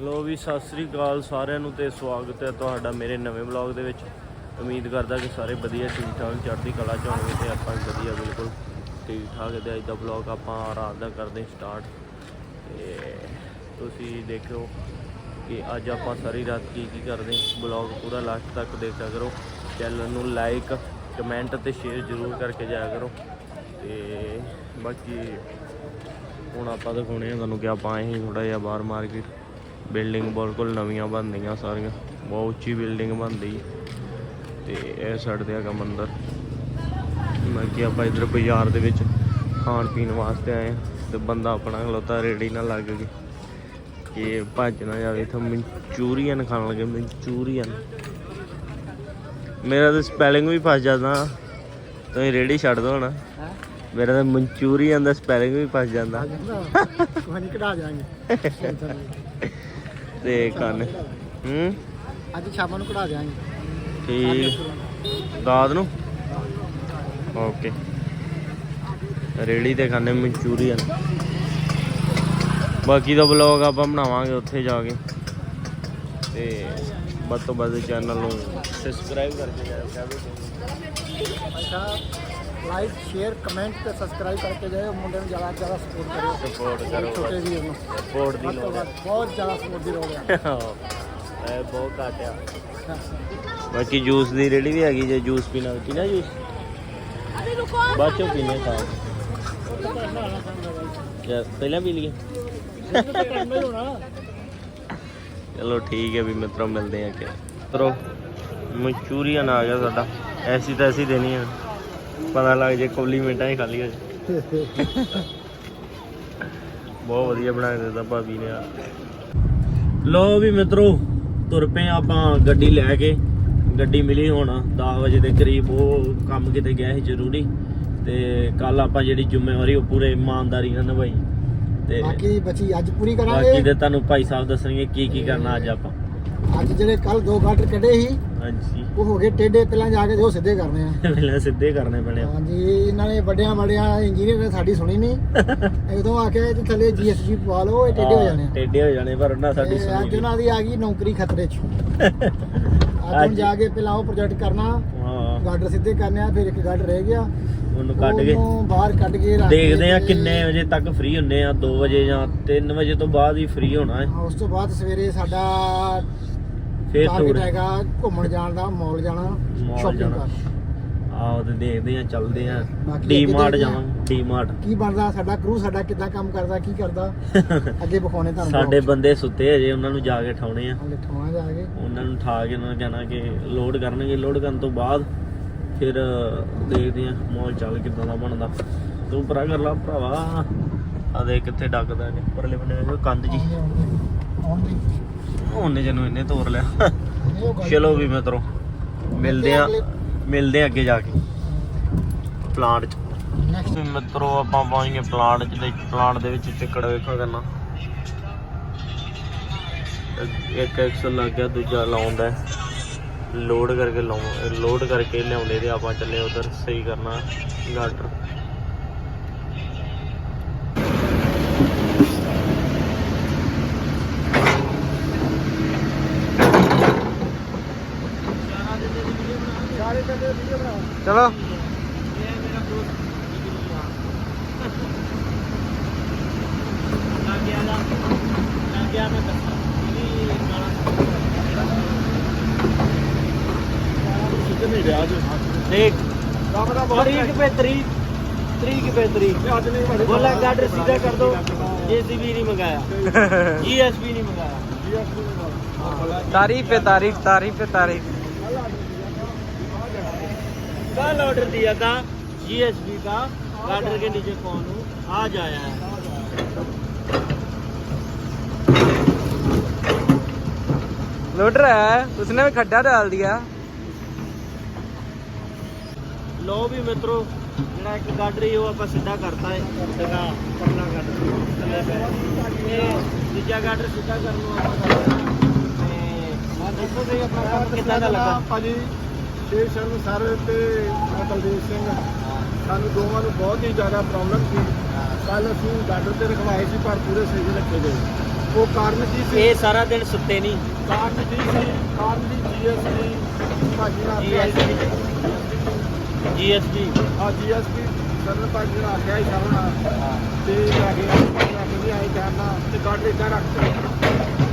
ਲੋ ਵੀ ਸਤਿ ਸ੍ਰੀ ਅਕਾਲ ਸਾਰਿਆਂ ਨੂੰ ਤੇ ਸਵਾਗਤ ਹੈ ਤੁਹਾਡਾ ਮੇਰੇ ਨਵੇਂ ਵਲੌਗ ਦੇ ਵਿੱਚ। ਉਮੀਦ ਕਰਦਾ ਕਿ ਸਾਰੇ ਵਧੀਆ ਠੀਕ ਠਾਕ ਚੜ੍ਹਦੀ ਕਲਾ ਚ ਹੋਣਗੇ ਤੇ ਆਪਾਂ ਵਧੀਆ, ਬਿਲਕੁਲ ਠੀਕ ਠਾਕ ਤੇ ਅੱਜ ਦਾ ਵਲੌਗ ਆਪਾਂ ਰਾਤ ਦਾ ਕਰਦੇ ਸਟਾਰਟ। ਤੇ ਤੁਸੀਂ ਦੇਖਿਓ ਕਿ ਅੱਜ ਆਪਾਂ ਸਾਰੀ ਰਾਤ ਕੀ ਕੀ ਕਰਦੇ ਵਲੌਗ ਪੂਰਾ ਲਾਸਟ ਤੱਕ ਦੇਖਿਆ ਕਰੋ। ਚੈਨਲ ਨੂੰ ਲਾਈਕ ਕਮੈਂਟ ਤੇ ਸ਼ੇਅਰ ਜ਼ਰੂਰ ਕਰਕੇ ਜਾਇਆ ਕਰੋ। ਤੇ ਬਾਕੀ ਹੁਣ ਆਪਾਂ ਦਿਖਾਉਣੇ ਆ ਤੁਹਾਨੂੰ ਕਿ ਆਪਾਂ ਆਏ ਸੀ ਥੋੜਾ ਜਿਹਾ ਬਾਹਰ ਮਾਰਕੀਟ ਬਿਲਡਿੰਗ ਬਿਲਕੁਲ ਨਵੀਆਂ ਬਣਦੀਆਂ ਸਾਰੀਆਂ, ਬਹੁਤ ਉੱਚੀ ਬਿਲਡਿੰਗ ਬਣਦੀ ਤੇ ਇਹ ਸਾਈਡ ਤੇ ਹੈਗਾ ਮੰਦਿਰ। ਮੈਂ ਕਿ ਆਪਾਂ ਇਧਰ ਬਾਜ਼ਾਰ ਦੇ ਵਿੱਚ ਖਾਣ ਪੀਣ ਵਾਸਤੇ ਆਏ ਹਾਂ ਤੇ ਬੰਦਾ ਆਪਣਾ ਖਲੋਤਾ ਰੇੜੀ ਨਾਲ ਲੱਗ ਕੇ ਕਿ ਭੱਜ ਨਾ ਜਾਵੇ, ਇੱਥੇ ਮਨਚੂਰੀਅਨ ਖਾਣ ਲੱਗੇ, ਮਨਚੂਰੀਅਨ। ਮੇਰਾ ਤਾਂ ਸਪੈਲਿੰਗ ਵੀ ਫਸ ਜਾਂਦਾ। ਤੁਸੀਂ ਰੇੜੀ ਛੱਡ ਦੋ ਹੁਣ। ਮੇਰਾ ਤਾਂ ਮਨਚੂਰੀਅਨ ਦਾ ਸਪੈਲਿੰਗ ਵੀ ਫਸ ਜਾਂਦਾ। ਕੋਈ ਕਢਾ ਦਿਆਂਗੇ। ਤੇ ਕੰਨ। ਹੂੰ? ਅੱਜ ਸ਼ਾਮਾਂ ਨੂੰ ਕਢਾ ਦਿਆਂਗੇ। ਠੀਕ। ਦਾਦ ਨੂੰ? ਓਕੇ। ਰੇੜੀ ਤੇ ਖਾਣੇ ਮਨਚੂਰੀਅਨ। ਬਾਕੀ ਦਾ ਵਲੌਗ ਆਪਾਂ ਬਣਾਵਾਂਗੇ ਉੱਥੇ ਜਾ ਕੇ। ਤੇ ਵੱਧ ਤੋਂ ਵੱਧ ਚੈਨਲ ਨੂੰ ਸਬਸਕ੍ਰਾਈਬ ਕਰਕੇ ਜਾਇਓ ਲਾਈਕ ਸ਼ੇਅਰ ਕਮੈਂਟ ਤੇ ਸਬਸਕ੍ਰਾਈਬ ਕਰਕੇ ਜਾਇਓ। ਮੁੰਡੇ ਨੂੰ ਜ਼ਿਆਦਾ ਜ਼ਿਆਦਾ ਸਪੋਰਟ ਕਰਿਓ। ਸਪੋਰਟ ਛੋਟੇ ਕਰੋ ਵੀਰ ਨੂੰ। ਸਪੋਰਟ ਦੀ ਵੱਧ ਤੋਂ ਲੋੜ ਹੈ ਵੱਧ ਬਹੁਤ ਜ਼ਿਆਦਾ ਸਪੋਰਟ ਦੀ ਲੋੜ ਹੈ ਇਹ ਬਹੁਤ ਘੱਟ ਆ। ਬਾਕੀ ਜੂਸ ਦੀ ਰੇੜੀ ਵੀ ਹੈਗੀ ਜੇ ਜੂਸ ਪੀਣਾ ਪੀਣਾ ਜੂਸ ਬਾਅਦ ਚੋਂ ਪੀਨੇ ਤਾਂ ਪਹਿਲਾਂ ਪੀ ਲਈਏ। ਚਲੋ ਠੀਕ ਹੈ ਵੀ ਮਿੱਤਰੋ ਮਿਲਦੇ ਆ ਕਿ ਮਿੱਤਰੋ ਮਨਚੂਰੀਅਨ ਆ ਗਿਆ ਸਾਡਾ। ਐਸੀ ਤਾਂ ਐਸੀ ਦੇਣੀ ਆ। ਪਤਾ ਲੱਗ ਜੇ ਕੋਲੀ ਮਿੰਟਾਂ ਹੀ ਖਾਲੀ ਹੋ ਜੇ। ਬਹੁਤ ਵਧੀਆ ਬਣਾ ਕੇ ਦਿੱਤਾ ਭਾਬੀ ਨੇ ਆ। ਲੋ ਵੀ ਮਿੱਤਰੋ ਤੁਰ ਪਏ ਆਪਾਂ ਗੱਡੀ ਲੈ ਕੇ। ਗੱਡੀ ਮਿਲੀ ਹੁਣ 10 ਵਜੇ ਦੇ ਕਰੀਬ ਉਹ ਕੰਮ ਕਿਤੇ ਗਿਆ ਸੀ ਜ਼ਰੂਰੀ। ਤੇ ਕੱਲ ਆਪਾਂ ਜਿਹੜੀ ਜ਼ਿੰਮੇਵਾਰੀ ਉਹ ਪੂਰੇ ਇਮਾਨਦਾਰੀ ਨਾਲ ਨਿਭਾਈ। ਤੇ ਬਾਕੀ ਬਚੀ ਅੱਜ ਪੂਰੀ ਬਾਕੀ ਕਰਾਂਗੇ ਦੇ ਤੁਹਾਨੂੰ ਭਾਈ ਸਾਹਿਬ ਦੱਸਣਗੇ ਕੀ ਕੀ ਕਰਨਾ ਅੱਜ ਆਪਾਂ। ਅੱਜ ਜਿਹੜੇ ਕੱਲ ਦੋ ਗਾਟਰ ਕੱਢੇ ਸੀ ਹਾਂਜੀ। ਉਹ ਹੋ ਗਏ ਟੇਡੇ ਪਹਿਲਾਂ ਜਾ ਕੇ ਉਹ ਸਿੱਧੇ ਕਰਨੇ ਆ। ਪਹਿਲਾਂ ਸਿੱਧੇ ਕਰਨੇ ਪੈਣੇ ਆ। ਹਾਂਜੀ ਇਹਨਾਂ ਨੇ ਵੱਡਿਆਂ ਵੱਡਿਆਂ ਇੰਜੀਨੀਅਰ ਨੇ ਸਾਡੀ ਸੁਣੀ ਨਹੀਂ ਉਦੋਂ ਆ ਕੇ ਤੇ ਥੱਲੇ ਜੀਐਸਜੀ ਪਵਾ ਲਓ ਇਹ ਟੇਡੇ ਹੋ ਜਾਣੇ ਆ। ਟੇਢੇ ਹੋ ਜਾਣੇ ਪਰ ਉਹਨਾਂ ਸਾਡੀ ਤੇ ਅੱਜ ਸੁਣੀ ਉਹਨਾਂ ਦੀ ਆ ਗਈ ਨੌਕਰੀ ਖਤਰੇ 'ਚ। ਅੱਜ ਹੁਣ ਜਾ ਕੇ ਪਹਿਲਾਂ ਉਹ ਪ੍ਰੋਜੈਕਟ ਕਰਨਾ ਹਾਂ। ਗਾਡਰ ਸਿੱਧੇ ਕਰਨੇ ਆ ਫਿਰ ਇੱਕ ਗਾਡਰ ਰਹਿ ਗਿਆ। ਉਹਨੂੰ ਕੱਢ ਕੇ ਉਹਨੂੰ ਬਾਹਰ ਕੱਢ ਕੇ ਰੱਖ ਦੇਖਦੇ ਆ ਕਿੰਨੇ ਵਜੇ ਤੱਕ ਫ੍ਰੀ ਹੁੰਨੇ ਆ 2 ਵਜੇ ਜਾਂ 3 ਵਜੇ ਤੋਂ ਬਾਅਦ ਹੀ ਫ੍ਰੀ ਹੋਣਾ ਹੈ। ਹਾਂ, ਉਸ ਤੋਂ ਬਾਅਦ ਸਵੇਰੇ ਸਾਡਾ ਫੇਰ ਟਾਰਗੇਟ ਹੈਗਾ ਘੁੰਮਣ ਜਾਣ ਦਾ ਮਾਲ ਜਾਣਾ Mall ਸ਼ਾਪਿੰਗ ਜਾਣਾ। ਕਰਨ। ਆਹ ਤੇ ਦੇਖਦੇ ਆ ਚੱਲਦੇ ਆ ਬਾਕੀ ਅੱਗੇ ਮਾਰਟ ਦੇਖਦੇ ਆ। ਕੀ ਬਣਦਾ ਸਾਡਾ ਕਰੂ ਸਾਡਾ ਕਿੱਦਾਂ ਕੰਮ ਕਰਦਾ ਕੀ ਕਰਦਾ ਅੱਗੇ ਵਿਖਾਉਣੇ ਤੁਹਾਨੂੰ ਸਾਡੇ ਬੰਦੇ ਸੁੱਤੇ ਹਜੇ ਉਹਨਾਂ ਨੂੰ ਜਾ ਕੇ ਠਾਉਣੇ ਆ। ਠਾਉਣਾ ਜਾ ਕੇ। ਉਹਨਾਂ ਨੂੰ ਠਾ ਕੇ ਉਹਨਾਂ ਨੂੰ ਕਹਿਣਾ ਕਿ ਲੋਡ ਕਰਨਗੇ ਲੋਡ ਕਰਨ ਤੋਂ ਬਾਅਦ ਫਿਰ ਦੇਖਦੇ ਆ ਮਾਲ ਚੱਲ ਕਿੱਦਾਂ ਦਾ ਬਣਦਾ। ਤੂੰ ਪਰਾ ਕਰ ਲਾ ਭਰਾਵਾ। ਆ ਦੇ ਕਿੱਥੇ ਡੱਕਦਾ ਨੇ ਪਰਲੇ ਬੰਨੇ ਵੇਖੋ ਕੰਧ ਜੀ। ਆਉਣਗੇ ਉਹਨੇ ਜਨੂੰ ਇਹਨੇ ਤੋੜ ਲਿਆ। ਚਲੋ ਵੀ ਮਿੱਤਰੋ ਮਿਲਦੇ ਆ ਮਿਲਦੇ ਆ ਅੱਗੇ ਜਾ ਕੇ। ਪਲਾਂਟ 'ਚ। ਵੀ ਮਿੱਤਰੋ ਆਪਾਂ ਪਾਏਂਗੇ ਪਲਾਂਟ 'ਚ ਤੇ ਪਲਾਂਟ ਦੇ ਵਿੱਚ ਚਿੱਕੜ ਵੇਖੋ ਕਰਨਾ ਇੱਕ ਐਕਸਲ ਲੱਗ ਗਿਆ ਦੂਜਾ ਲਾਉਂਦਾ ਲੋਡ ਕਰਕੇ ਲਾਉਂ ਲੋਡ ਕਰਕੇ ਲਿਆਉਂਦੇ ਤੇ ਆਪਾਂ ਚੱਲੇ ਉਧਰ ਸਹੀ ਕਰਨਾ ਗਾਟਰ। ਚਲੋ देख। तरीक पे तरीक तरीक पे तरीक। बोला गार्डर सीधा कर दो। जेसीबी नहीं मंगाया। जीएसबी नहीं मंगाया। तारीफ़ है तारीफ़ तारीफ़ है तारीफ़। कल ऑर्डर दिया था जीएसबी का गार्डर के नीचे कौन हूँ आज आया है लोड रहा है उसने भी खड्डा डाल दिया ਲੋ ਵੀ ਮਿੱਤਰੋ ਜਿਹੜਾ ਇੱਕ ਗਾਡਰ ਹੀ ਉਹ ਆਪਾਂ ਸਿੱਧਾ ਕਰਤਾ ਹੈ ਟਕਾ ਪਰਲਾ ਗਾਡਰ ਇਹ ਦੂਜਾ ਗਾਡਰ ਸਿੱਧਾ ਕਰਨ ਨੂੰ ਆਪਾਂ ਕਰਤਾ ਤੇ ਆ ਦੇਖੋ ਸਹੀ ਆਪਣਾ ਕੰਮ ਕਿੱਦਾਂ ਦਾ ਲੱਗਾ ਭਾਜੀ ਸ਼ੇਰ ਸ਼ਰਨ ਸਰ ਤੇ ਬਲਦੇਵ ਸਿੰਘ ਸਾਨੂੰ ਦੋਵਾਂ ਨੂੰ ਬਹੁਤ ਹੀ ਜ਼ਿਆਦਾ ਪ੍ਰੋਬਲਮ ਸੀ। ਕੱਲ ਅਸੀਂ ਗਾਡਰ ਤੇ ਰਖਵਾਏ ਸੀ ਪਰ ਪੂਰੇ ਸਹੀ ਰੱਖੇ ਗਏ। ਉਹ ਕਾਰਨ ਕੀ ਸੀ? ਇਹ ਸਾਰਾ ਦਿਨ ਸੁੱਤੇ ਨਹੀਂ। ਕਾਰਨ ਕੀ ਸੀ? ਕਾਰਨ ਦੀ ਜੀਐਸਟੀ ਭਾਜੀ ਨਾਲ GST ਜੀਐਸਟੀ ਆ ਜੀਐਸਟੀ ਸਰਨ ਭਾਜੀ ਨਾਲ ਆਖਿਆ ਹੀ ਸਰਵਣਾ ਤੇ ਲੈ ਕੇ ਲੈ ਕੇ ਵੀ ਆਏ ਜਾਣਾ ਤੇ ਗਾੜੀ ਦਾ ਰੱਖ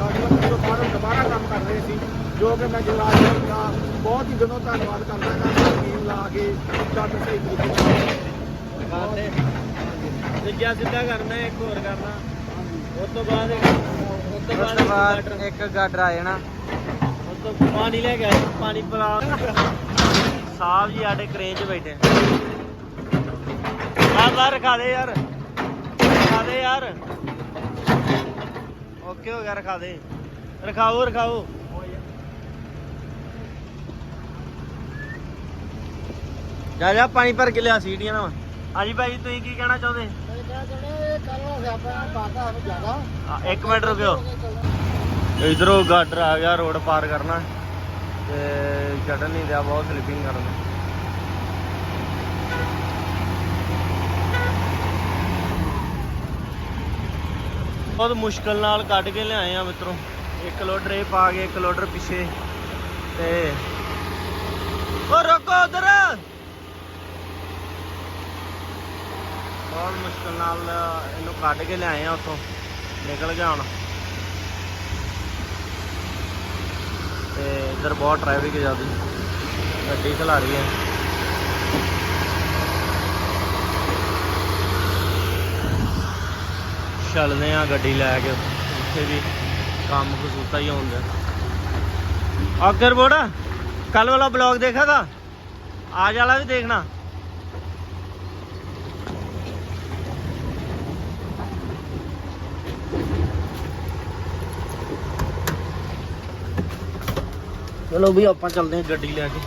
ਗਾੜੀ ਦਾ ਦੁਬਾਰਾ ਕੰਮ ਕਰ ਰਹੇ ਸੀ ਜੋ ਕਿ ਮੈਂ ਜਵਾਬ ਦਾ ਬਹੁਤ ਹੀ ਦਿਨੋਂ ਧੰਨਵਾਦ ਕਰਦਾ ਹਾਂ ਟੀਮ ਲਾ ਕੇ ਚੱਲ ਸਹੀ ਤਰੀਕੇ ਨਾਲ ਸਿੱਧਾ ਕਰਨਾ ਇੱਕ ਹੋਰ ਕਰਨਾ? ਉਸ ਤੋਂ ਬਾਅਦ ਉਸ ਤੋਂ ਉਸ ਤੋਂ ਬਾਅਦ ਬਾਅਦ ਇੱਕ ਗਾਡਰ ਆ ਜਾਣਾ। ਉਸ ਤੋਂ ਪਾਣੀ ਲੈ ਕੇ ਆਏ ਪਾਣੀ ਪਿਲਾ ਸਾਹਿਬ ਜੀ ਸਾਡੇ ਕਰੇਨ 'ਚ ਬੈਠੇ ਬਾਹਰ ਰਖਾ ਦੇ ਯਾਰ। ਰਖਾ ਦੇ ਯਾਰ। ਓਕੇ ਹੋ ਗਿਆ ਰਖਾ ਦੇ। ਰਖਾਓ ਰਖਾਓ। ਜਾ ਜਾ ਪਾਣੀ ਭਰ ਕੇ ਲਿਆ ਸੀਟੀਆਂ ਨਾ ਹਾਂਜੀ ਭਾਈ ਤੁਸੀਂ ਕੀ ਕਹਿਣਾ ਚਾਹੁੰਦੇ? ਮੈਂ ਕਿਹਾ ਆ, ਇੱਕ ਮਿੰਟ ਰੁਕਿਓ। ਇਧਰੋਂ ਗਾਡਰ ਆ ਗਿਆ ਰੋਡ ਪਾਰ ਕਰਨਾ। ਤੇ ਚੜਨ ਨਹੀਂ ਦਿਆ ਬਹੁਤ ਸਲਿਪਿੰਗ ਕਰਨ ਬਹੁਤ ਮੁਸ਼ਕਲ ਨਾਲ ਕੱਢ ਕੇ ਲਿਆਏ ਆ ਮਿੱਤਰੋ। ਇੱਕ ਲੋਡਰ ਇਹ ਪਾ ਕੇ ਇੱਕ ਲੋਡਰ ਪਿੱਛੇ। ਤੇ ਓ ਰੁਕੋ ਉਧਰ ਬਹੁਤ ਮੁਸ਼ਕਲ ਨਾਲ ਇਹਨੂੰ ਕੱਢ ਕੇ ਲਿਆਏ ਆ ਉੱਥੋਂ। ਨਿਕਲ ਗਿਆ ਹੁਣ। ਤੇ ਇੱਧਰ ਬਹੁਤ ਟ੍ਰੈਫਿਕ ਹੈ ਜ਼ਿਆਦਾ। ਗੱਡੀ ਖਲਾ ਰਹੀ ਹੈ ਚੱਲਦੇ ਆ ਗੱਡੀ ਲੈ ਕੇ। ਉੱਥੇ ਵੀ ਕੰਮ ਖਸੂਤਾ ਹੀ ਹੁੰਦਾ ਆਗਰ ਬੋੜਾ ਕੱਲ ਵਾਲਾ ਬਲੌਗ ਦੇਖਾ ਦਾ ਆਜ ਵਾਲਾ ਵੀ ਦੇਖਣਾ। ਚਲੋ ਵੀ ਆਪਾਂ ਚੱਲਦੇ ਹਾਂ ਗੱਡੀ ਲੈ ਕੇ,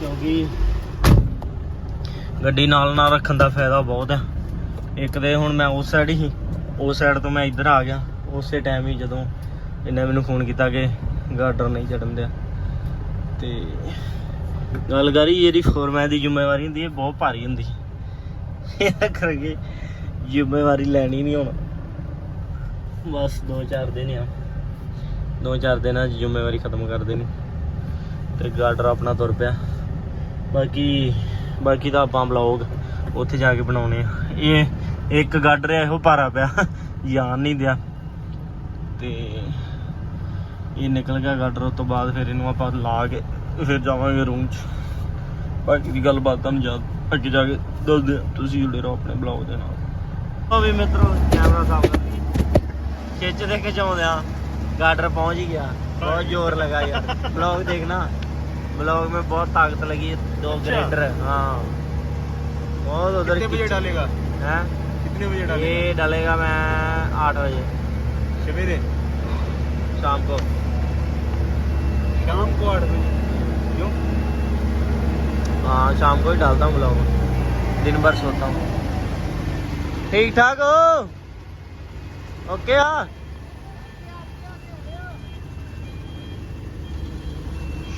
ਕਿਉਂਕਿ ਗੱਡੀ ਨਾਲ ਨਾਲ ਰੱਖਣ ਦਾ ਫਾਇਦਾ ਬਹੁਤ ਹੈ ਇੱਕ ਦੇ ਹੁਣ ਮੈਂ ਉਸ ਸਾਈਡ ਹੀ ਉਸ ਸਾਈਡ ਤੋਂ ਮੈਂ ਇੱਧਰ ਆ ਗਿਆ, ਉਸੇ ਟਾਈਮ ਹੀ ਜਦੋਂ ਇਹਨੇ ਮੈਨੂੰ ਫੋਨ ਕੀਤਾ ਕਿ ਗਾਰਡਰ ਨਹੀਂ ਚੜਨ ਦਿਆ। ਤੇ ਗੱਲ ਕਰੀ, ਇਹਦੀ ਫੋਰਮੈਨ ਦੀ ਜ਼ਿੰਮੇਵਾਰੀ ਹੁੰਦੀ ਹੈ, ਬਹੁਤ ਭਾਰੀ ਹੁੰਦੀ। ਇਹ ਕਰਕੇ ਜ਼ਿੰਮੇਵਾਰੀ ਲੈਣੀ ਨਹੀਂ ਹੁਣ। ਬਸ 2-4 ਦਿਨ ਆ। ਦੋ ਚਾਰ ਦਿਨਾਂ 'ਚ ਜ਼ਿੰਮੇਵਾਰੀ ਖਤਮ ਕਰ ਦੇਣੀ। ਤੇ ਗਾਰਡਰ ਆਪਣਾ ਤੁਰ ਪਿਆ। ਬਾਕੀ ਬਾਕੀ ਦਾ ਆਪਾਂ ਬਲੌਗ ਉੱਥੇ ਜਾ ਕੇ ਬਣਾਉਣੇ ਆ। ਇਹ ਇੱਕ ਗਾਰਡਰ ਆ ਇਹੋ ਭਾਰਾ ਪਿਆ। ਯਾਰ ਨਹੀਂ ਦਿਆ। ਤੇ ਇਹ ਨਿਕਲ ਗਿਆ ਗਾਰਡਰ ਉਸ ਤੋਂ ਬਾਅਦ ਫਿਰ ਇਹਨੂੰ ਆਪਾਂ ਲਾ ਕੇ ਫਿਰ ਜਾਵਾਂਗੇ ਰੂਮ 'ਚ। ਬਾਕੀ ਦੀ ਗੱਲਬਾਤ ਤੁਹਾਨੂੰ ਜਦ ਅੱਗੇ ਜਾ ਕੇ ਦੱਸਦੇ ਤੁਸੀਂ ਜੁੜੇ ਰਹੋ ਆਪਣੇ ਬਲੌਗ ਦੇ ਨਾਲ। ਆ ਵੀ ਮਿੱਤਰੋ ਕੈਮਰਾ ਸਾਫ਼ ਕਰ ਖਿੱਚ ਦੇ ਖਿਚਾਉਂਦੇ ਆ। ਗਾਰਡਰ ਪਹੁੰਚ ਹੀ ਗਿਆ। ਬਹੁਤ ਜ਼ੋਰ ਲਗਾ ਯਾਰ ਬਲੌਗ ਦੇਖਣਾ। ब्लॉग में बहुत ताकत लगी दो ग्रेडर हाँ बहुत उधर कितने बजे डालेगा? हैं? कितने बजे ये डालेगा मैं आठ बजे। सवेरे? शाम को। शाम को आठ बजे। क्यों? हाँ शाम को ही डालता हूँ ब्लॉग। दिन भर सोता हूँ। ठीक ठाक हो? ओके हाँ।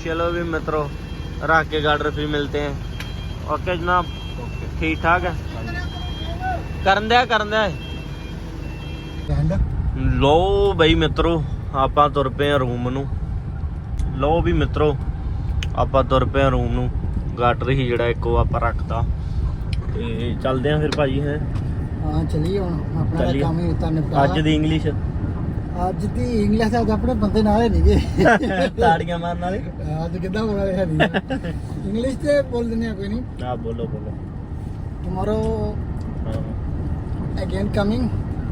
चलो भी मित्रों रख के गार्डर फिर मिलते हैं ओके जनाब ठीक ठाक है ਕਰਨ ਦਿਆ ਕਰਨ ਦਿਆ ਐਂਡ ਲੋ ਬਈ ਮਿੱਤਰੋ ਆਪਾਂ ਤੁਰ ਪਏ ਆ ਰੂਮ ਨੂੰ ਲੋ ਵੀ ਮਿੱਤਰੋ ਆਪਾਂ ਤੁਰ ਪਏ ਆ ਰੂਮ ਨੂੰ ਗਾਟਰ ਹੀ ਜਿਹੜਾ ਇੱਕੋ ਆਪਾਂ ਰੱਖਤਾ ਤੇ ਚੱਲਦੇ ਆ ਫਿਰ ਭਾਜੀ ਹੈ ਹਾਂ ਚਲੀਏ ਹੁਣ ਆਪਣਾ ਚੱਲੀਏ। ਕੰਮ ਹੀ ਤਾਂ ਨਿਪਟਾ ਅੱਜ ਦੀ ਇੰਗਲਿਸ਼ ਅੱਜ ਦੀ ਇੰਗਲਿਸ਼ ਤਾਂ ਆਪਣੇ ਬੰਦੇ ਨਾਲ ਹੀ ਨਹੀਂਗੇ ਤਾੜੀਆਂ ਮਾਰਨ ਵਾਲੇ ਅੱਜ ਕਿੱਦਾਂ ਬੋਲ ਰਿਹਾ ਨਹੀਂ ਇੰਗਲਿਸ਼ ਤੇ ਬੋਲ ਦਿੰਦੇ ਆ ਕੋਈ ਨਹੀਂ ਆ ਬੋਲੋ ਬੋਲੋ ਟੁਮਾਰੋ ਹਾਂ again coming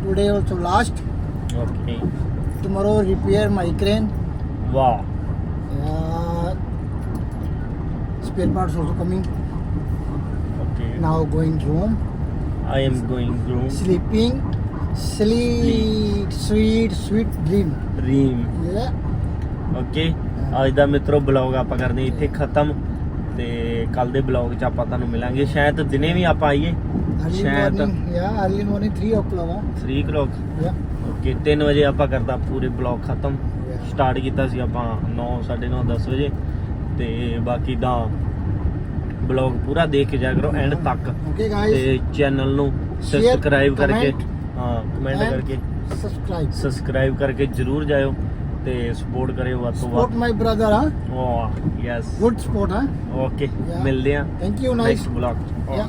today also last okay tomorrow repair my crane ਵਾਹ uh, spare parts also coming okay now going home I am going room sleeping sweet sweet dream. Dream yeah. Okay ਅੱਜ ਦਾ ਮਿੱਤਰੋ blog ਆਪਾਂ ਕਰਦੇ ਹਾਂ ਇੱਥੇ ਖਤਮ ਤੇ ਕੱਲ ਦੇ ਬਲੌਗ 'ਚ ਆਪਾਂ ਤੁਹਾਨੂੰ ਮਿਲਾਂਗੇ। ਸ਼ਾਇਦ ਦਿਨੇ ਵੀ ਆਪਾਂ ਆਈਏ। ਸ਼ਾਇਦ yeah early morning 3 o'clock huh? 3 o'clock yeah. Okay 3 ਵਜੇ ਆਪਾਂ ਕਰਦਾ ਪੂਰੇ ਬਲੌਗ ਖਤਮ। ਸਟਾਰਟ ਕੀਤਾ ਸੀ ਆਪਾਂ 9 9:30 10 ਵਜੇ। ਤੇ ਬਾਕੀ ਦਾ ਬਲੌਗ ਪੂਰਾ ਦੇਖ ਕੇ ਜਾਇਆ ਕਰੋ ਐਂਡ ਤੱਕ। ਤੇ ਚੈਨਲ ਨੂੰ ਸਬਸਕ੍ਰਾਈਬ ਕਰਕੇ ਹਾਂ ਕਮੈਂਟ and ਕਰਕੇ subscribe. ਸਬਸਕ੍ਰਾਈਬ ਕਰਕੇ ਜਰੂਰ ਜਾਇਓ ਤੇ ਸਪੋਰਟ ਕਰਿਓ ਵੱਧ ਤੋਂ Support ਵੱਧ my brother, huh? ਵਾਹ yes Good sport, huh? Okay Yeah. ਮਿਲਦੇ ਆ Thank you, nice. Next blog Yeah.